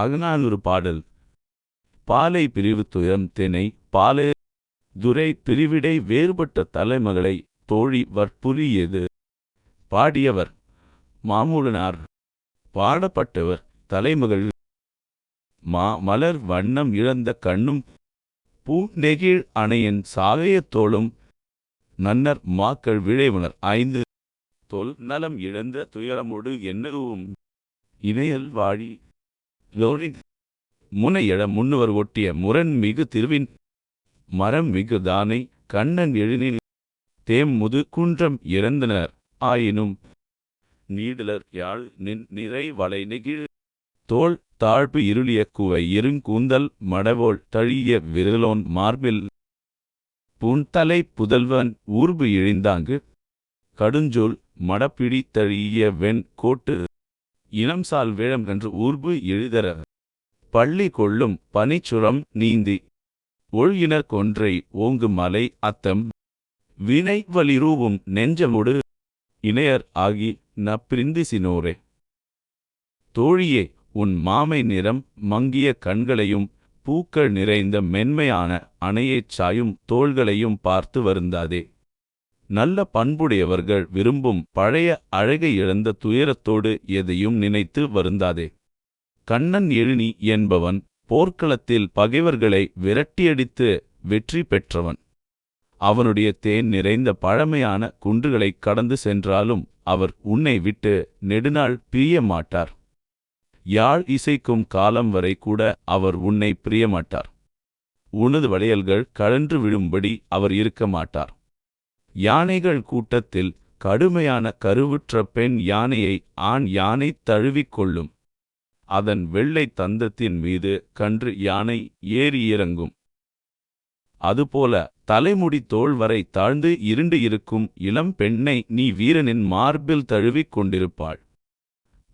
அகநானூறு பாடல். பாலை பிரிவு துயரம் தெனை பாலே துரை பிரிவிடை வேறுபட்ட தலைமகளை தோழி வற்புரியது பாடியவர் மாமூலனார். பாடப்பட்டவர் தலைமகள். மா மலர் வண்ணம் இழந்த கண்ணும் பூ நெகிழ் அணையன் சாகையத்தோளும் நன்னர் மாக்கள் விழைவுணர் ஐந்து. தொல் நலம் இழந்த துயரமொடு என்னவும்? இணையல் வாழி லோரி முனையழ முன்னுவர் ஒட்டிய முரண் மிகு திருவின் மரம் மிகு தானை கண்ணன் எழுநின் தேம் முது குன்றம் இறந்தனர். ஆயினும் நீடலர் யாழ் நின் நிறை வளை நெகிழ் தோள் தாழ்ப்பு இருளிய குவை இருங்கூந்தல் மடவோள் தழிய விரலோன் மார்பில் புன்தலை புதல்வன் ஊர்பு இழிந்தாங்கு கடுஞ்சொல் மடப்பிடி தழிய வெண் கோட்டு இனம்சால் வேழம் என்று ஊர்பு எழுதர. பள்ளி கொள்ளும் பனிச்சுரம் நீந்தி. ஒழியினர் கொன்றை ஓங்கு மலை அத்தம். வினை வலிரூவும் நெஞ்சமுடு. இணையர் ஆகி நப்பிரிந்திசினோரே தோழியே உன் மாமை நிறம் மங்கிய கண்களையும் பூக்கள் நிறைந்த மென்மையான அணையைச் சாயும் தோள்களையும் பார்த்து வருந்தாதே. நல்ல பண்புடையவர்கள் விரும்பும் பழைய அழகை இழந்த துயரத்தோடு எதையும் நினைத்து வருந்தாதே. கண்ணன் எழுனி என்பவன் போர்க்களத்தில் பகைவர்களை விரட்டியடித்து வெற்றி பெற்றவன். அவனுடைய தேன் நிறைந்த பழமையான குன்றுகளைக் கடந்து சென்றாலும் அவர் உன்னை விட்டு நெடுநாள் பிரிய மாட்டார். யாழ் இசைக்கும் காலம் வரை கூட அவர் உன்னை பிரியமாட்டார் உனது வளையல்கள் கழன்று விழும்படி அவர் இருக்க மாட்டார். யானைகள் கூட்டத்தில் கடுமையான கருவுற்ற பெண் யானையை ஆண் யானை தழுவிக்கொள்ளும் அதன் வெள்ளை தந்தத்தின் மீது கன்று யானை ஏறி இறங்கும். அதுபோல தலைமுடி தோல் வரை தாழ்ந்து இருண்டு இருக்கும் இளம் பெண்ணை நீ வீரனின் மார்பில் தழுவிக் கொண்டிருப்பாள்.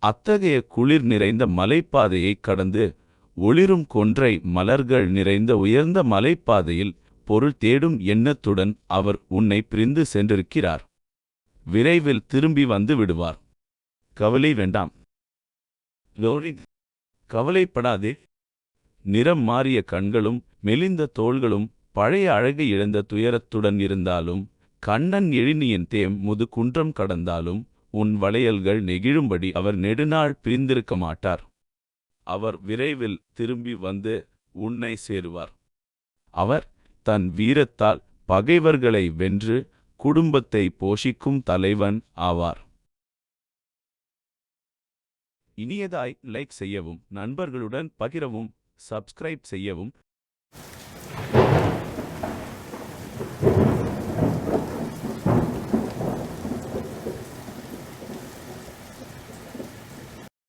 அத்தகைய குளிர் நிறைந்த மலைப்பாதையைக் கடந்து ஒளிரும் கொன்றை மலர்கள் நிறைந்த உயர்ந்த மலைப்பாதையில் பொருள் தேடும் எண்ணத்துடன் அவர் உன்னை பிரிந்து சென்றிருக்கிறார். விரைவில் திரும்பி வந்து விடுவார். கவலை வேண்டாம். கவலைப்படாதே. நிறம் மாறிய கண்களும் மெலிந்த தோள்களும் பழைய அழகை இழந்த துயரத்துடன் இருந்தாலும் கண்ணன் எழினியின் தேம் முது குன்றம் கடந்தாலும் உன் வளையல்கள் நெகிழும்படி அவர் நெடுநாள் பிரிந்திருக்க மாட்டார். அவர் விரைவில் திரும்பி வந்து உன்னை சேருவார். அவர் தன் வீரத்தால் பகைவர்களை வென்று குடும்பத்தை போஷிக்கும் தலைவன் ஆவார். இனியதாய் லைக் செய்யவும் நண்பர்களுடன் பகிரவும் சப்ஸ்கிரைப் செய்யவும்